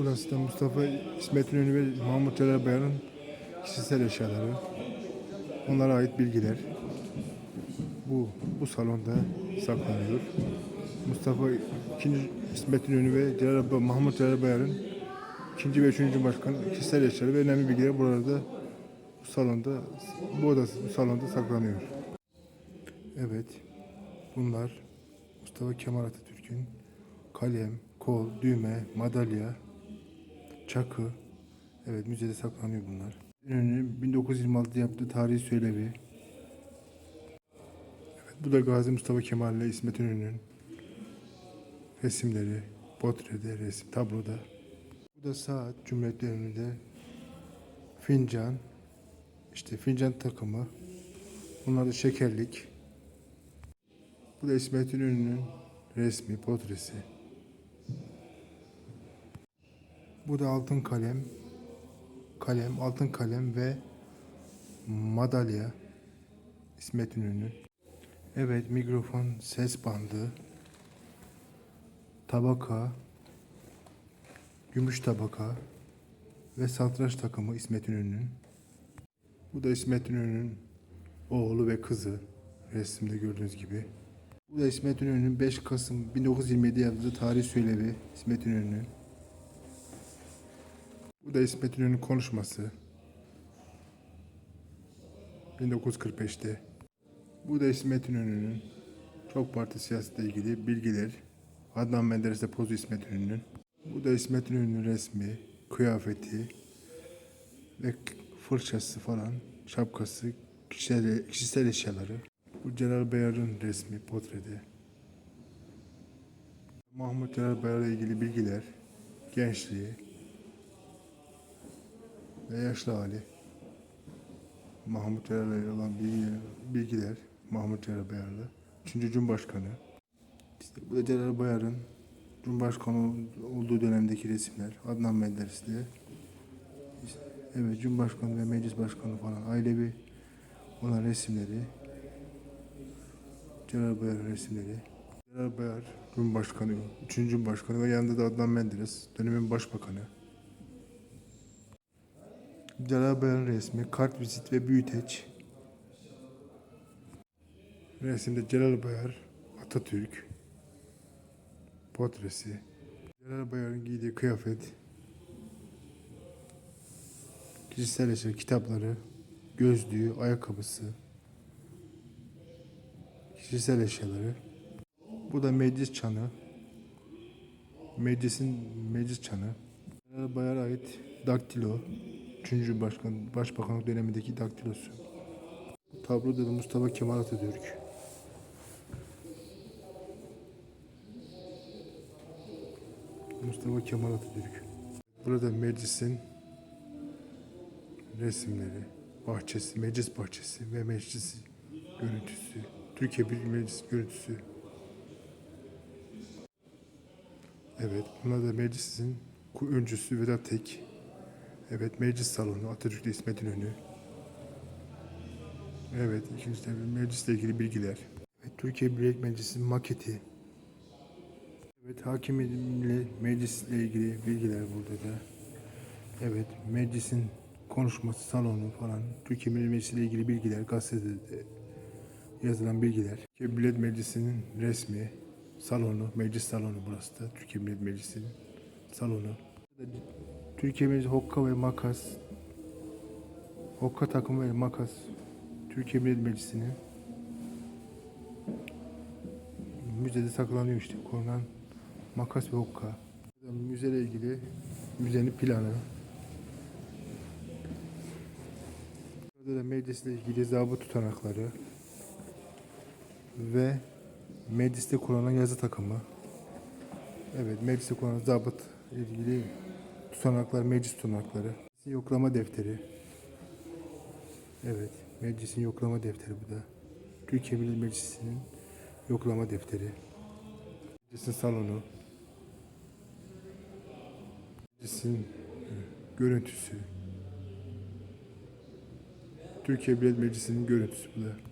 Burası da Mustafa İsmet İnönü ve Mahmut Celal Bayar'ın kişisel eşyaları. Onlara ait bilgiler. Bu bu salonda saklanıyor. Mustafa II. İsmet İnönü ve Celal, Mahmut Celal Bayar'ın ikinci ve üçüncü başkan kişisel eşyaları ve önemli bilgiler burada bu salonda bu odası bu salonda saklanıyor. Evet. Bunlar Mustafa Kemal Atatürk'ün kalem, kol, düğme, madalya, çakı. Evet müzede saklanıyor bunlar. İnönü'nün 1926'da yaptığı tarihi söylevi. Evet, bu da Gazi Mustafa Kemal ile İsmet İnönü'nün resimleri, portrede, resim, tabloda. Bu da saat Cumhuriyet döneminde fincan, işte fincan takımı. Bunlar da şekerlik. Bu da İsmet İnönü'nün resmi, portresi. Bu da altın kalem, kalem, altın kalem ve madalya İsmet İnönü. Evet, mikrofon, ses bandı, tabaka, gümüş tabaka ve satranç takımı İsmet İnönü'nün. Bu da İsmet İnönü'nün oğlu ve kızı resimde gördüğünüz gibi. Bu da İsmet İnönü'nün 5 Kasım 1927'de yazdığı tarih söylevi İsmet İnönü'nün. Bu da İsmet İnönü'nün konuşması. 1945'te. Bu da İsmet İnönü'nün çok parti siyasetle ilgili bilgiler. Adnan Menderes'te pozu İsmet İnönü'nün. Bu da İsmet İnönü'nün resmi, kıyafeti ve fırçası falan, şapkası, kişisel, kişisel eşyaları. Bu Celal Bayar'ın resmi, portrede. Mahmut Celal Bayar'la ilgili bilgiler, gençliği ve yaşlı hali. Mahmut ilgili olan bilgiler, Mahmut Celal Bayar'la. Üçüncü Cumhurbaşkanı. İşte bu da Celal Bayar'ın Cumhurbaşkanı olduğu dönemdeki resimler. Adnan Menderes'te. İşte, evet Cumhurbaşkanı ve Meclis Başkanı falan ailevi olan resimleri. Celal Bayar'ın resimleri. Celal Bayar Cumhurbaşkanı, 3. Cumhurbaşkanı ve yanında da Adnan Menderes dönemin başbakanı. Bayar'ın resmi, kart vizit ve büyüteç. Resimde Celal Bayar, Atatürk, portresi. Celal Bayar'ın giydiği kıyafet, kişisel eşya, kitapları, gözlüğü, ayakkabısı, kişisel eşyaları. Bu da meclis çanı. Meclisin meclis çanı. Celal Bayar'a ait daktilo. 3. Başkan, Başbakanlık dönemindeki daktilosu. Tabloda da Mustafa Kemal Atatürk. Mustafa Kemal Atatürk. Burada meclisin resimleri, bahçesi, meclis bahçesi ve meclis görüntüsü. Türkiye Büyük Meclis görüntüsü. Evet, bunlar da meclisin öncüsü Vedat Tek. Evet, meclis salonu Atatürk'le İsmet İnönü. Evet, ikinci de meclisle ilgili bilgiler. Evet, Türkiye Büyük Meclisi'nin maketi. Evet, hakimiyetle meclisle ilgili bilgiler burada da. Evet, meclisin konuşması, salonu falan, Türkiye Millet Meclisi ile ilgili bilgiler, gazetede yazılan bilgiler. Türkiye Millet Meclisi'nin resmi, salonu, meclis salonu burası da, Türkiye Millet Meclisi'nin salonu. Türkiye Meclisi Hokka ve Makas, Hokka takımı ve Makas, Türkiye Millet Meclisi'nin müzede saklanıyor işte korunan makas ve hokka. Müzeyle ilgili müzenin planı. Burada da meclisle ilgili zabıt tutanakları ve mecliste kullanılan yazı takımı. Evet, mecliste kullanılan zabıt ilgili tutanaklar, meclis tutanakları. Yoklama defteri. Evet, meclisin yoklama defteri bu da. Türkiye Millet Meclisi'nin yoklama defteri. Meclisin salonu. Meclisin görüntüsü. Türkiye Millet Meclisi'nin görüntüsü bu da.